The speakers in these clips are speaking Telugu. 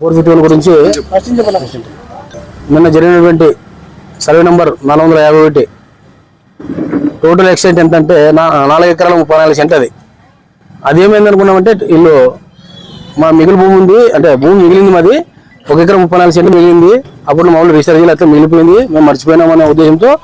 ఫోర్ ఫిఫ్టీ వన్ గురించి నిన్న జరిగినటువంటి సర్వే నంబర్ నాలుగు వందల యాభై ఒకటి. టోటల్ ఎక్స్టెంట్ ఎంత అంటే నా- నాలుగు ఎకరాల ముప్పై నాలుగు సెంట్ అది. అది ఏమైంది అనుకున్నామంటే ఇల్లు మా మిగిలి భూమి ఉంది అంటే భూమి మిగిలింది మాది. ఒక ఎకరం ముప్పై నాలుగు సెంట్లు మిగిలింది. అప్పుడు మామూలు రీసెర్చ్ అయితే మిగిలిపోయింది. మేము మర్చిపోయినామనే ఉద్దేశంతో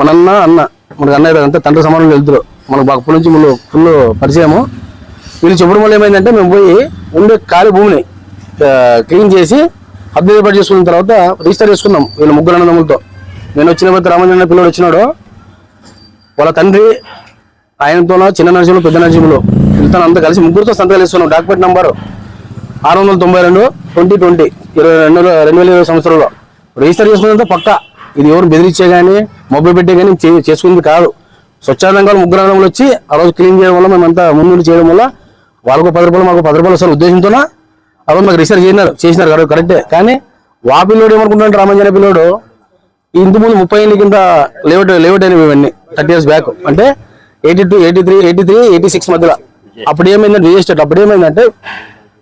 మన అన్న అన్న మనకు అన్న అంటే తండ్రి సమానం వెళ్తారు మనకు అప్పటి నుంచి ముందు ఫుల్ పరిచయము. వీళ్ళు చెప్పడం వల్ల ఏమైందంటే మేము పోయి ఉండే ఖాళీ భూమిని క్లీన్ చేసి అద్దె ఏర్పాటు చేసుకున్న తర్వాత రిజిస్టర్ చేసుకున్నాం వీళ్ళ ముగ్గురు అన్నదమ్ములతో నేను వచ్చిన తర్వాత రామంజన పిల్లడు వచ్చినాడు. వాళ్ళ తండ్రి ఆయనతోనో చిన్న నరసింహులు పెద్ద నరసింహులు వీళ్ళతో అంతా కలిసి ముగ్గురుతో సంతకాలు ఇస్తున్నాం డాక్యుమెంట్ నంబరు ఆరు వందల తొంభై రెండు ట్వంటీ ట్వంటీ ఇరవై రెండు రెండు వేల ఇరవై సంవత్సరంలో. రిజిస్టర్ చేసుకున్నంత పక్క ఇది ఎవరు బెదిరించే కానీ మొబైల్ పెట్టే కానీ చే- చేసుకుంది కాదు. స్వచ్ఛందంగా ముగ్గురు అన్నదమ్ములు వచ్చి ఆ రోజు క్లీన్ చేయడం వల్ల మేమంతా ముందు చేయడం వల్ల వాళ్ళకు పది రూపాయలు మాకు పది రూపాయలు వస్తారు ఉద్దేశంతోనా అప్పుడు మాకు రిజిస్టర్ చేసినారు చేసినారు కదా కరెక్టే కానీ వా పిల్లోడు ఏమనుకుంటున్నాడు? రామంజన పిల్లోడు ఇంత ముందు ముప్పై ఏళ్ళ కింద లేఅవుట్ లేఅవుట్ అయినవి ఇవన్నీ థర్టీ ఇయర్స్ బ్యాక్ అంటే eighty two eighty three eighty three eighty six మధ్యలో. అప్పుడు ఏమైందంటే రియల్ ఎస్టేట్ అప్పుడు ఏమైందంటే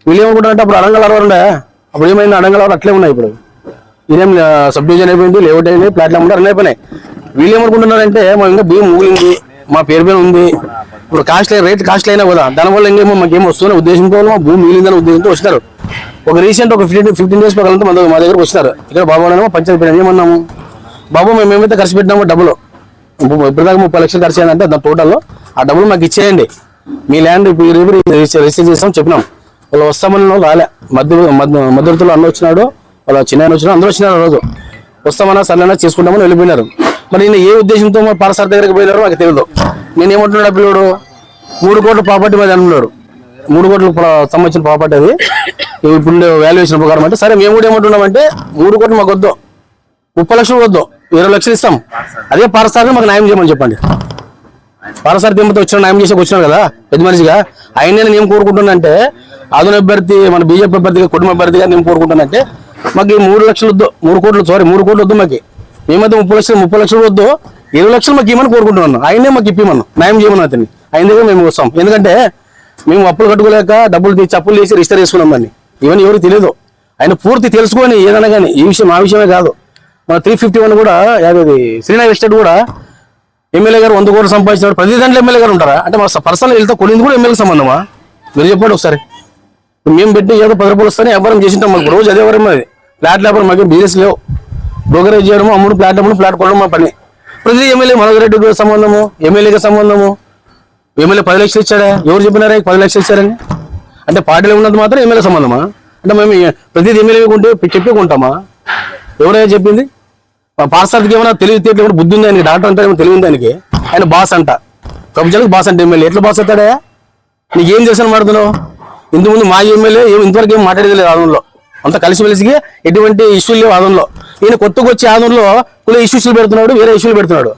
వీళ్ళు ఏమనుకుంటారంటే అప్పుడు అడంగల్ ఉండే. అప్పుడు ఏమైంది? అడంగల్ అట్లే ఉన్నాయి ఇప్పుడు. ఇదేం సబ్ డివిజన్ అయిపోయింది లేఅవుట్ అయింది ప్లాట్ఫామ్ కూడా అన్నీ అయిపోయినాయి. వీళ్ళు ఏమనుకుంటున్నారంటే మా ఇంకా బియ్యం మూలింది మా పేరు పైన ఉంది. ఇప్పుడు కాస్ట్లీ రేట్ కాస్ట్లీ అయినా కదా దానివల్ల ఇంకేమో మాకేమో వస్తున్న ఉద్దేశంతో మా భూమి మిగిలిందనే ఉద్దేశంతో వచ్చినారు ఒక రీసెంట్ ఒక ఫిఫ్టీన్ ఫిఫ్టీన్ డేస్ పక్కన మన మా దగ్గరకు వచ్చినారు ఇక్కడ బాబు అనేమో పంచాయతీ పెట్టాము ఏమన్నాము బాబు మేము ఏమైతే ఖర్చు పెట్టినామో డబ్బులు ఇప్పటిదాకా ముప్పై లక్షలు ఖర్చు అయిందంటే దాని టోటల్లో ఆ డబ్బులు మాకు ఇచ్చేయండి మీ ల్యాండ్ ఇప్పుడు రిజిస్టర్ చేస్తాం చెప్పినాం వాళ్ళు వస్తామని రాలే మధ్య మధ్య మధ్యవర్తులు అన్న వచ్చినాడు వాళ్ళ చిన్న ఆయన వచ్చినాడు అందరూ వచ్చినారు రోజు వస్తామన్నా సరేనా చేసుకుంటామని వెళ్ళిపోయినారు మరి నేను ఏ ఉద్దేశంతో మా పాలసార్ దగ్గరికి పోయినారో నాకు తెలియదు నేను ఏమంటున్నాడు పిల్లోడు మూడు కోట్ల ప్రాపర్టీ మీద అన్నాడు మూడు కోట్ల సంబంధించిన ప్రాపర్టీ అది ఇప్పుడు వాల్యుయేషన్ ప్రకారం అంటే సరే మేము కూడా ఏమంటున్నామంటే మూడు కోట్లు మాకు వద్దు. ముప్పై లక్షలు వద్దు. ఇరవై లక్షలు ఇస్తాం. అదే పారసారి మాకు న్యాయం చేయమని చెప్పండి. పారసారి దిమ్మతో వచ్చిన న్యాయం చేసేకి వచ్చినాడు కదా పెద్ద మనిషిగా. ఆయన నేను ఏం కోరుకుంటున్నానంటే ఆధునిక అభ్యర్థి మన బీజేపీ అభ్యర్థిగా కుటుంబ అభ్యర్థిగా నేను కోరుకుంటానంటే మాకు ఈ మూడు లక్షలు వద్దు. మూడు కోట్లు సారీ మూడు కోట్లు వద్దు మాకు. మేమైతే ముప్పై లక్షలు ముప్పై లక్షలు వద్దు. ఇరవై లక్షలు మాకు ఇవ్వమని కోరుకుంటున్నాను. ఆయనే మాకు ఇప్పిమను. న్యాయం చేయమని అతన్ని. ఆయన దగ్గర మేము వస్తాం. ఎందుకంటే మేము అప్పులు కట్టుకోలేక డబ్బులు తీసి అప్పులు తీసి రిజిస్టర్ చేసుకున్నాం దాన్ని. ఇవన్నీ ఎవరికి తెలియదు ఆయన పూర్తి తెలుసుకొని ఏదైనా కానీ ఈ విషయం ఆ విషయమే కాదు. మన త్రీ ఫిఫ్టీ వన్ కూడా యాదది శ్రీనగర్ ఎస్టేట్ కూడా ఎమ్మెల్యే గారు వంద కోట్లు సంపాదించినాడు ప్రతి దాంట్లో ఎమ్మెల్యే గారు ఉంటారా? అంటే మా పర్సనల్ వెళ్తే కొనింది కూడా ఎమ్మెల్యే సంబంధమా? మీరు చెప్పండి ఒకసారి. మేము పెట్టి ఏదో పది రూపాయలు వస్తానే వ్యాపారం చేసింటాం మాకు. రోజు అదే వరం అది ఫ్లాట్ వ్యాపారం మాకు బిజినెస్ లేవు. బ్రోకరేజ్ చేయడము అమ్ముడు ఫ్లాట్ అమ్ముడు ఫ్లాట్ కొనడం మా పని. ప్రతి ఎమ్మెల్యే మనోహర్ రెడ్డికి సంబంధము ఎమ్మెల్యేకి సంబంధము. ఎమ్మెల్యే పది లక్షలు ఇచ్చాడా? ఎవరు చెప్పినారా? పది లక్షలు ఇచ్చారని? అంటే పార్టీలో ఉన్నది మాత్రం ఎమ్మెల్యే సంబంధమా? అంటే మేము ప్రతిదీ ఎమ్మెల్యే కొంటే చెప్పి కొంటామా? ఎవరైనా చెప్పింది? మా ఏమైనా తెలివితేటలు కూడా బుద్ధి ఉంది ఆయనకి? డాక్టర్ అంటే ఏమో తెలివి ఉంది ఆయనకి? ఆయన బాస్ అంట. కబ్జాలకు బాస్ అంటే ఎమ్మెల్యే. ఎట్లా బాస్ అవుతాడే? నీకేం చేశాను మాట్లాడుతున్నావు? ఇంతకుముందు మా ఎమ్మెల్యే ఇంతవరకు ఏం మాట్లాడేది లేదు ఆదంలో అంత కలిసి మెలిసి ఎటువంటి ఇష్యూలు లేవు ఆదంలో ఈయన కొత్తగా వచ్చే ఆదంలో కొన్ని ఇష్యూస్లు పెడుతున్నాడు వేరే ఇష్యూలు పెడుతున్నాడు.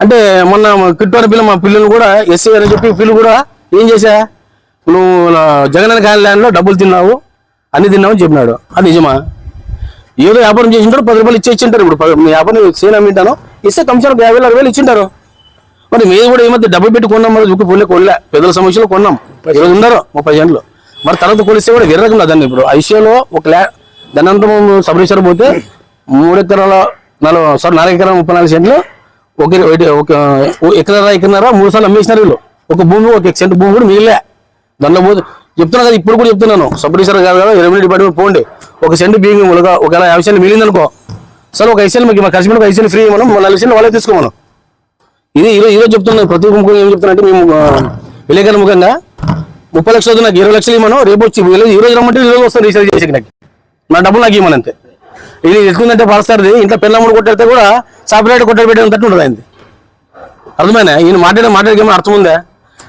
అంటే మొన్న కిట్టోన పిల్ల మా పిల్లలు కూడా ఎస్సీ అని చెప్పి పిల్లలు కూడా ఏం చేశా? నువ్వు జగన్ ల్యాండ్లో డబ్బులు తిన్నావు అన్ని తిన్నావు అని చెప్పినాడు. అది నిజమా? ఏదో వ్యాపారం చేసింటారు పది రూపాయలు ఇచ్చి ఇచ్చింటారు ఇప్పుడు. మీ వ్యాపారం సేన అమ్మింటాను ఇస్తే కమిషన్ ఒక యాభై వేలు అరవై వేలు ఇచ్చింటారు. మరి మేము కూడా ఈ మధ్య డబ్బులు పెట్టి కొన్నాం మరి దుక్కు పొల్లే కొనలే. పెద్దల సమస్యలో కొన్నాం. ఈరోజు ఉన్నారు ముప్పై జంటలు మరి తర్వాత కొలిస్తే కూడా విరగకుండా దాన్ని ఇప్పుడు. ఆ విషయంలో ఒక ల్యా ధనంతం సబ్ రిజిస్టర్ పోతే మూడు ఎకరాల నలభై సారీ నాలుగు ఎకరాల ముప్పై నాలుగు సెంట్లు ఒక ఒక ఎకరా ఎకరన్నర మూడు సార్లు అమ్మేసినారు వీళ్ళు. ఒక భూమి ఒక సెంట్ భూమి కూడా మిగిలే దాంట్లో పోతే చెప్తున్నా కదా ఇప్పుడు కూడా చెప్తున్నాను. సబ్డిసర్ రిజిస్టర్ కాదు కదా రెవెన్యూ డిపార్ట్మెంట్ పోండి. ఒక సెంటు బియ్యం ఒక ఒకవేళ యాభై సెంట్ మిగిలిందనుకో సరే ఒక ఐసెల్ మీకు ఖర్చు ఒక ఐసెల్ ఫ్రీ మనం నలభై సెంట్లు వాళ్ళే తీసుకోమను. ఇది ఈరోజు ఈరోజు చెప్తున్నాను ప్రతి ముఖం ఏం చెప్తున్నా అంటే మేము ఆ, విలేకరుల ముఖంగా ముప్పై లక్షలు నాకు ఇరవై లక్షలు ఇవ్వను రేపు వచ్చి ఈ రోజు- రమ్మంటే ఈ రోజు వస్తాను రీఛార్జ్ చేసి నాకు. నా డబ్బులు నాకు ఇవ్వమని అంతే. ఇది ఎక్కువందంటే పాస్తారది ఇంట్లో పిల్లమ్మడు కొట్టేస్తే కూడా సాపరేట్ కొట్టాడు పెట్టడం తట్టు ఉంటుంది ఆయనది. అర్థమైనా ఈయన మాట్లాడే మాట్లాడికి ఏమైనా అర్థం ఉందా?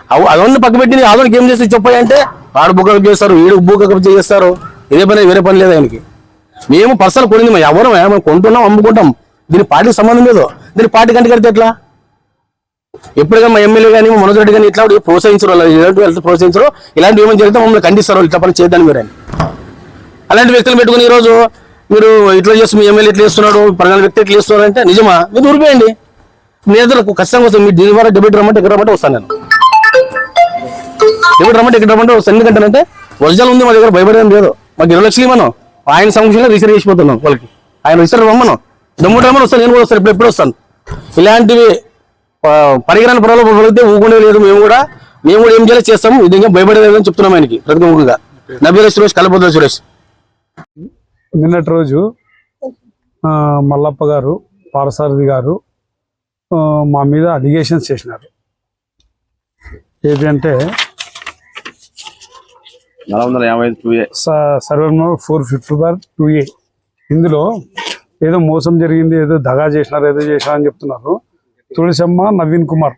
అవు అవన్నీ పక్క పెట్టి ఆదోనికి ఏం చేస్తే చెప్పాయి అంటే ఆడు బుక్కలు చేస్తారు వీడు బుక్క చేస్తారు. ఇదే పని వేరే పని లేదు ఆయనకి. మేము పర్సనల్ కొనింది మేము ఎవరు మేము కొంటున్నాం అమ్ముకుంటాం. దీని పార్టీకి సంబంధం లేదు. దీని పార్టీ కంటే కడితే ఎట్లా? ఎప్పుడుగా మా ఎమ్మెల్యే కానీ మనోజ్ రెడ్డి కానీ ఇట్లా ప్రోత్సహించరు ఇలాంటి వెళ్తే ప్రోత్సహించరు. ఇలాంటి ఏమైనా జరిగితే మమ్మల్ని ఖండిస్తారు ఇట్లా పని చేద్దాం మీరు అని. అలాంటి వ్యక్తులు పెట్టుకుని ఈరోజు మీరు ఇట్లా చేస్తూ మీ ఎమ్మెల్యే ఇట్లా చేస్తున్నాడు పరగాల వ్యక్తి ఇట్లా చేస్తున్నారు అంటే నిజమా? మీరు ఊరిపోయండి మీ దగ్గర ఖచ్చితంగా వస్తాను మీ దీని ద్వారా డెబిట్ రమ్మంటే ఇక్కడ రమ్మంటే వస్తాను నేను. డెబిట్ రమ్మంటే ఇక్కడ రమ్మంటే వస్తాను అంటే ఒరిజినల్ ఉంది మా దగ్గర భయపడేది లేదు. మాకు ఇరవై లక్షలు ఇవ్వను. ఆయన సమక్షంలో రిజిస్టర్ చేసిపోతున్నాం వాళ్ళకి. ఆయన రిజిస్టర్ రమ్మను. దమ్ముడు రమ్మని వస్తాను. నేను కూడా వస్తాను ఇప్పుడు ఎప్పుడు వస్తాను. ఇలాంటివి ఆ, పరిగణన పడితే ఊకుండా లేదు. మేము కూడా మేము కూడా ఏం చేయాలి చేస్తాం. ఇదిగా ఇంకా భయపడేదని చెప్తున్నాం ఆయనకి ప్రతిముఖంగా నబీల సురేష్ కలపొద్దు సురేష్. నిన్నటి రోజు మల్లప్ప గారు పారసారథి గారు మా మీద అలిగేషన్స్ చేసినారు. ఏది అంటే నాలుగు వందల యాభై ఐదు two A survey four fifty bar two A ఇందులో ఏదో మోసం జరిగింది ఏదో దగా చేసినారు ఏదో చేసినారు అని చెప్తున్నారు. తులసమ్మ నవీన్ కుమార్.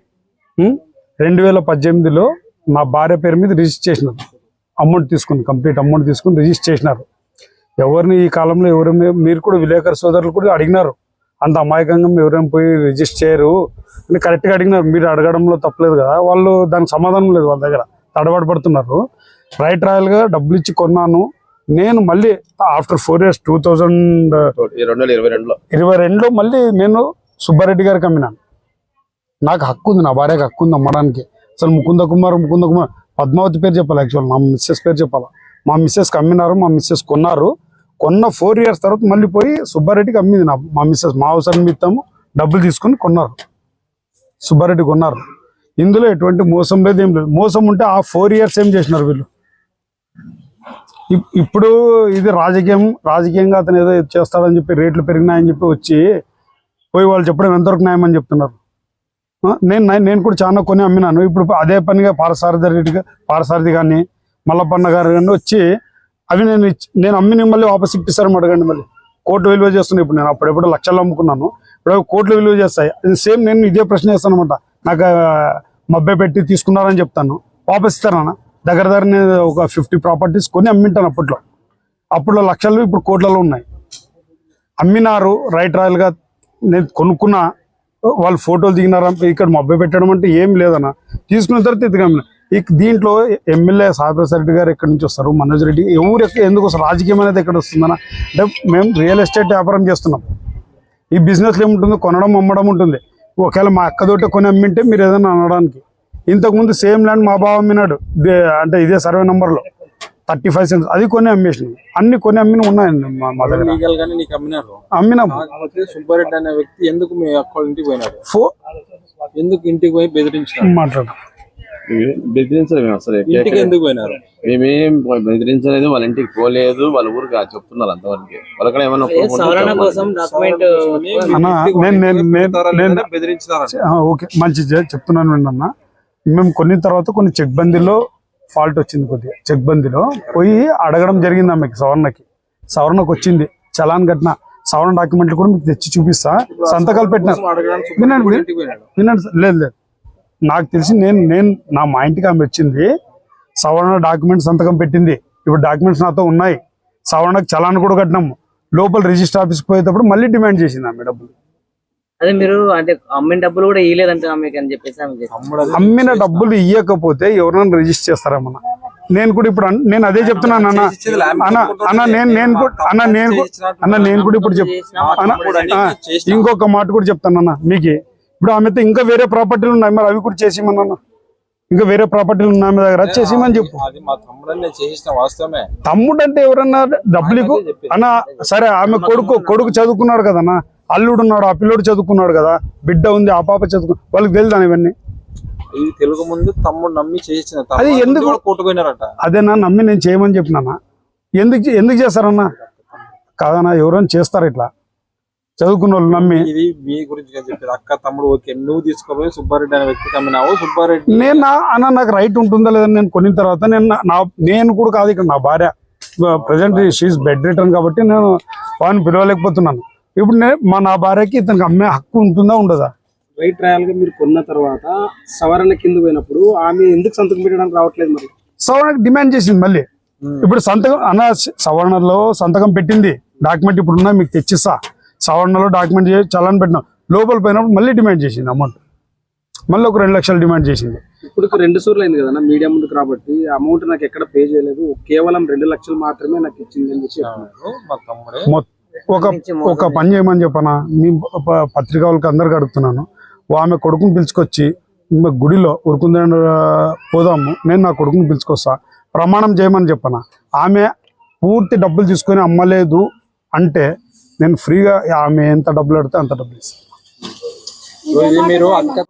రెండు వేల పద్దెనిమిదిలో నా భార్య పేరు మీద రిజిస్టర్ చేసినారు. అమౌంట్ తీసుకుని కంప్లీట్ అమౌంట్ తీసుకుని రిజిస్టర్ చేసినారు. ఎవరిని ఈ కాలంలో ఎవరు మీరు కూడా విలేకరు సోదరులు కూడా అడిగినారు. అంత అమాయకంగా ఎవరేం పోయి రిజిస్టర్ చేయరు. అని కరెక్ట్గా అడిగినారు. మీరు అడగడంలో తప్పలేదు కదా. వాళ్ళు దానికి సమాధానం లేదు వాళ్ళ దగ్గర. తడబడి పడుతున్నారు. రైట్ రాయల్గా డబ్బులు ఇచ్చి కొన్నాను. నేను మళ్ళీ after four years two thousand ఇరవై రెండులో. మళ్ళీ నేను సుబ్బారెడ్డి గారికి అమ్మినాను. నాకు హక్కు ఉంది నా భార్యకి హక్కు ఉంది అమ్మడానికి. అసలు ముకుంద కుమార్ ముకుంద కుమార్ పద్మావతి పేరు చెప్పాలి యాక్చువల్ మా మిస్సెస్ పేరు చెప్పాలి. మా మిస్సెస్కి అమ్మినారు మా మిస్సెస్ కొన్నారు. కొన్న ఫోర్ ఇయర్స్ తర్వాత మళ్ళీ పోయి సుబ్బారెడ్డికి అమ్మింది నా మా మిస్సెస్ మా అవసరం నిమిత్తము డబ్బులు తీసుకొని కొన్నారు. సుబ్బారెడ్డి కొన్నారు. ఇందులో ఎటువంటి మోసం లేదు ఏం లేదు. మోసం ఉంటే ఆ ఫోర్ ఇయర్స్ ఏం చేసినారు వీళ్ళు? ఇప్పుడు ఇది రాజకీయం రాజకీయంగా అతను ఏదో చేస్తాడని చెప్పి రేట్లు పెరిగినాయని చెప్పి వచ్చి పోయి వాళ్ళు చెప్పడం ఎంతవరకు న్యాయం అని చెప్తున్నారు నేను నేను- కూడా చాలా కొని అమ్మినాను. ఇప్పుడు అదే పనిగా పారసారథి రెడ్డిగా పారసారథి కానీ మల్లపన్న గారు కానీ వచ్చి అవి నేను ఇచ్చి- నేను అమ్మిని మళ్ళీ వాపస్ ఇప్పిస్తారని అడగండి మళ్ళీ. కోర్టు విలువ చేస్తున్నాను ఇప్పుడు నేను అప్పుడెప్పుడు లక్షలు అమ్ముకున్నాను. ఇప్పుడు అవి కోట్లు విలువ చేస్తాయి. సేమ్ నేను ఇదే ప్రశ్న చేస్తాను అనమాట నాకు మబ్బే పెట్టి తీసుకున్నారని చెప్తాను. వాపస్ ఇస్తారన్న దగ్గర దగ్గరనే ఒక ఫిఫ్టీ ప్రాపర్టీస్ కొని అమ్మింటాను అప్పట్లో. అప్పట్లో లక్షలు ఇప్పుడు కోట్లలో ఉన్నాయి. అమ్మినారు రైట్ రాయల్గా నేను కొనుక్కున్న వాళ్ళు ఫోటోలు దిగినారా ఇక్కడ మబ్బ పెట్టడం అంటే ఏం లేదన్న. తీసుకున్న తర్వాత ఎత్తుకమ్మిన ఇక దీంట్లో ఎమ్మెల్యే సాయిప్రసాద్ రెడ్డి గారు ఎక్కడి నుంచి వస్తారు మనోజ్ రెడ్డి ఎవరు ఎక్కడ ఎందుకు వస్తారు రాజకీయం అనేది ఎక్కడ వస్తుందన్న. అంటే మేము రియల్ ఎస్టేట్ వ్యాపారం చేస్తున్నాం. ఈ బిజినెస్లో ఏముంటుంది? కొనడం అమ్మడం ఉంటుంది. ఒకవేళ మా అక్కదోటే కొని అమ్మింటే మీరు ఏదైనా అనడానికి. ఇంతకుముందు సేమ్ ల్యాండ్ మా బావ అమ్మినాడు. దే- అంటే ఇదే సర్వే నెంబర్లో. Thirty five cents. అది కొని అమ్మేసినాం అన్ని కొని అమ్మిన ఉన్నాయండి మా దగ్గర. అమ్మినాము సుబ్బారెడ్డి అనే వ్యక్తి ఎందుకు మీ అక్క ఇంటికి పోయినాడు? ఫో ఎందుకు ఇంటికి పోయి బెదిరించినాడు? మాట్లాడు. బెదిరించలేదు మేము అసలు. ఇంటికి ఎందుకు పోయినారు? మేమేం బెదిరించలేదు. వాళ్ళ ఇంటికి పోలేదు. వాళ్ళ ఊరికి చెప్తున్నారు అంతవరకు. వాళ్ళక్కడ ఏమన్నా అన్న, ఆ, ఓకే. మంచి చెప్తున్నాను విన్నా మేము కొన్ని తర్వాత కొన్ని చెక్ బందీలో ఫాల్ట్ వచ్చింది కొద్దిగా. చెక్ బందీలో పోయి అడగడం జరిగింది ఆమెకి సవర్ణకి. సవర్ణకు వచ్చింది. చలాన్ కట్టిన సవర్ణ డాక్యుమెంట్లు కూడా మీకు తెచ్చి చూపిస్తా. సంతకాలు పెట్టినారు వినండి, వినండి. లేదు లేదు. నాకు తెలిసి నేను నేను నా మా ఇంటికి ఆమె వచ్చింది. సవర్ణ డాక్యుమెంట్ సంతకం పెట్టింది. ఇప్పుడు డాక్యుమెంట్స్ నాతో ఉన్నాయి. సవర్ణకు చలాన్ కూడా కట్టినాము. లోపల రిజిస్టర్ ఆఫీస్కి పోయేటప్పుడు మళ్ళీ డిమాండ్ చేసింది ఆమె డబ్బులు. అదే మీరు అంటే అమ్మిన డబ్బులు కూడా ఇవ్వలేదంటే ఆమెకి అని చెప్పేసి అమ్మిన డబ్బులు ఇవ్వకపోతే ఎవరైనా రిజిస్టర్ చేస్తారేమన్నా? నేను కూడా ఇప్పుడు నేను అదే చెప్తున్నాను అన్న. అన్న అన్న నేను నేను కూడా అన్న నేను అన్న నేను కూడా ఇప్పుడు చెప్ అన్న ఆ, ఇంకొక మాట కూడా చెప్తాను అన్న మీకు. ఇప్పుడు ఆమెతో ఇంకా వేరే ప్రాపర్టీలు ఉన్నాయి మరి అవి కూడా చేసేయమన్నా అన్న. ఇంకా వేరే ప్రాపర్టీలు ఉన్నాయి ఆమె దగ్గర చేసేయమని చెప్పు. తమ్ముడు అంటే ఎవరన్నా డబ్బులు అన్న సరే ఆమె కొడుకు కొడుకు చదువుకున్నాడు కదన్నా. అల్లుడు ఉన్నాడు ఆ పిల్లోడు చదువుకున్నాడు కదా బిడ్డ ఉంది ఆ పాప చదువుకు వాళ్ళకి తెలుదాను ఇవన్నీ? ఇది తెలుగు ముందు తమ్ముడు నమ్మి చేసిన అది ఎందుకు- కొట్టుకున్నారట అదేనా నమ్మి నేను చేయమని చెప్పినానా? ఎందుకు ఎందుకు చేస్తారన్నా? కాదన్నా ఎవరైనా చేస్తారు ఇట్లా? చదువుకున్న వాళ్ళు నమ్మి. ఇది మీ గురించి నేను చెప్పేది. అక్క తమ్ముడు ఓకే నువ్వు తీసుకోపోయి సుబ్బారెడ్డి అనే వ్యక్తికి అమ్మినావు సుబ్బారెడ్డి నేను అన్న నాకు రైట్ ఉంటుందా లేదని నేను కొనిన తర్వాత నేను నా- నా నేను కూడా కాదు ఇక్కడ నా భార్య. ప్రజెంట్ షీఈ్ బెడ్ రిటర్న్ కాబట్టి నేను వాడిని పిలవలేకపోతున్నాను. ఇప్పుడు మా నా భార్యకి ఇతనికి అమ్మే హక్కు ఉంటుందా ఉండదా? రైట్ ట్రయల్గా మీరు కొన్న తర్వాత సవరణ కింద పోయినప్పుడు ఆమె ఎందుకు సంతకం పెట్టడానికి రావట్లేదు మరి? సవరణకు డిమాండ్ చేసింది మళ్ళీ. ఇప్పుడు సంతకం అన్న సవరణలో సంతకం పెట్టింది. డాక్యుమెంట్ ఇప్పుడు ఉన్నా మీకు తెచ్చిస్తా. సవరణలో డాక్యుమెంట్ చేసి చలాన్ పెట్టినాం. లోపల పోయినప్పుడు మళ్ళీ డిమాండ్ చేసింది అమౌంట్. మళ్ళీ ఒక రెండు లక్షలు డిమాండ్ చేసింది. ఇప్పుడు రెండు సూర్లు అయింది కదా మీడియా ముందుకు రాబట్టి అమౌంట్ నాకు ఎక్కడ పే చేయలేదు. కేవలం రెండు లక్షలు మాత్రమే నాకు ఇచ్చింది అని చెప్పి చెప్తున్నారు. ఒక ఒక పని చేయమని చెప్పనా? మీ పత్రికా వాళ్ళకి అందరికి అడుగుతున్నాను. ఆమె కొడుకుని పిలుచుకొచ్చి గుడిలో ఉరుకుంద పోదాము నేను నా కొడుకుని పిలుచుకొస్తా. ప్రమాణం చేయమని చెప్పనా? ఆమె పూర్తి డబ్బులు తీసుకొని అమ్మలేదు అంటే నేను ఫ్రీగా ఆమె ఎంత డబ్బులు అడితే అంత డబ్బులు ఇస్తాను సో ఇది మీరు అక్క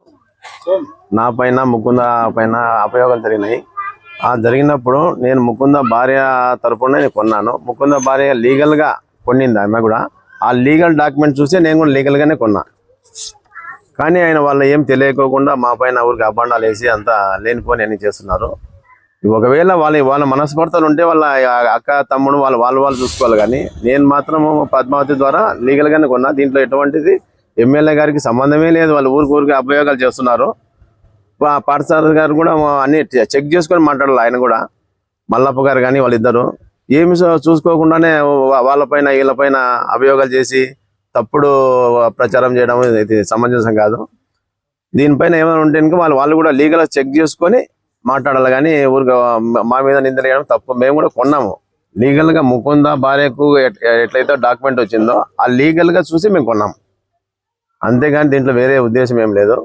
సో నా పైన ముకుంద పైన అపయోగాలు జరిగినాయి. ఆ జరిగినప్పుడు నేను ముకుంద భార్య తరపున నేను కొన్నాను. ముకుంద భార్య లీగల్గా కొన్నింది ఆమె కూడా. ఆ లీగల్ డాక్యుమెంట్ చూసి నేను కూడా లీగల్గానే కొన్నా. కానీ ఆయన వాళ్ళు ఏం తెలియకోకుండా మా పైన ఊరికి అబ్బండాలు వేసి అంతా లేనిపోని అన్ని చేస్తున్నారు. ఒకవేళ వాళ్ళ వాళ్ళ మనస్పర్ధలు ఉంటే వాళ్ళ అక్క తమ్ముడు వాళ్ళు వాళ్ళు వాళ్ళు చూసుకోవాలి కానీ నేను మాత్రం పద్మావతి ద్వారా లీగల్గానే కొన్నా. దీంట్లో ఎటువంటిది ఎమ్మెల్యే గారికి సంబంధమే లేదు. వాళ్ళు ఊరికి ఊరికి అభియోగాలు చేస్తున్నారు. వా- పాఠశాల గారు కూడా అన్ని చెక్ చేసుకొని మాట్లాడాలి ఆయన కూడా. మల్లప్ప గారు కానీ వాళ్ళిద్దరు. ఏమి చూసుకోకుండానే వాళ్ళపైన వీళ్ళపైన అభియోగాలు చేసి తప్పుడు ప్రచారం చేయడం ఇది సమంజసం కాదు. దీనిపైన ఏమైనా ఉంటే కనుక వాళ్ళు వాళ్ళు కూడా లీగల్ చెక్ చేసుకొని మాట్లాడాలి. కానీ ఊరికి మా మీద నిందలేయడం తప్పు. మేము కూడా కొన్నాము. లీగల్గా ముకుంద భార్యకు ఎట్లయితే డాక్యుమెంట్ వచ్చిందో ఆ లీగల్గా చూసి మేము కొన్నాం అంతేగాని దీంట్లో వేరే ఉద్దేశం ఏం లేదు.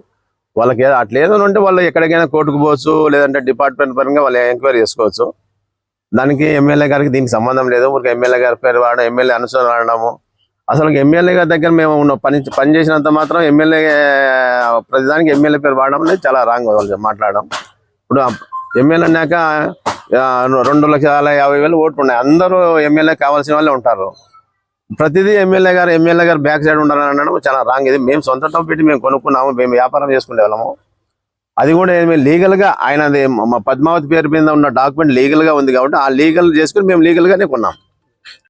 వాళ్ళకి ఏదో అట్లా ఉంటే వాళ్ళు ఎక్కడికైనా కోర్టుకు పోవచ్చు లేదంటే డిపార్ట్మెంట్ పరంగా వాళ్ళు ఎంక్వైరీ చేసుకోవచ్చు. దానికి ఎమ్మెల్యే గారికి దీనికి సంబంధం లేదు. ఊరికి ఎమ్మెల్యే గారి పేరు వాడడం ఎమ్మెల్యే అనుసరణ ఆడడము అసలు ఎమ్మెల్యే గారి దగ్గర మేము ఉన్న పని పని చేసినంత మాత్రం ఎమ్మెల్యే ప్రతిదానికి ఎమ్మెల్యే పేరు వాడడం అనేది చాలా రాంగ్ మాట్లాడడం. ఇప్పుడు ఎమ్మెల్యే అన్నాక రెండు లక్షల యాభై వేలు ఓట్లు ఉన్నాయి. అందరూ ఎమ్మెల్యే కావాల్సిన వాళ్ళే ఉంటారు. ప్రతిదీ ఎమ్మెల్యే గారు ఎమ్మెల్యే గారు బ్యాక్ సైడ్ ఉండాలని అనడం చాలా రాంగ్. ఇది మేము సొంత డబ్బు పెట్టి మేము కొనుక్కున్నాము మేము వ్యాపారం చేసుకునే వాళ్ళము. అది కూడా ఏమి లీగల్గా ఆయన పద్మావతి పేరు మీద ఉన్న డాక్యుమెంట్ లీగల్గా ఉంది కాబట్టి ఆ లీగల్ చేసుకుని మేము లీగల్గానే కొన్నాం.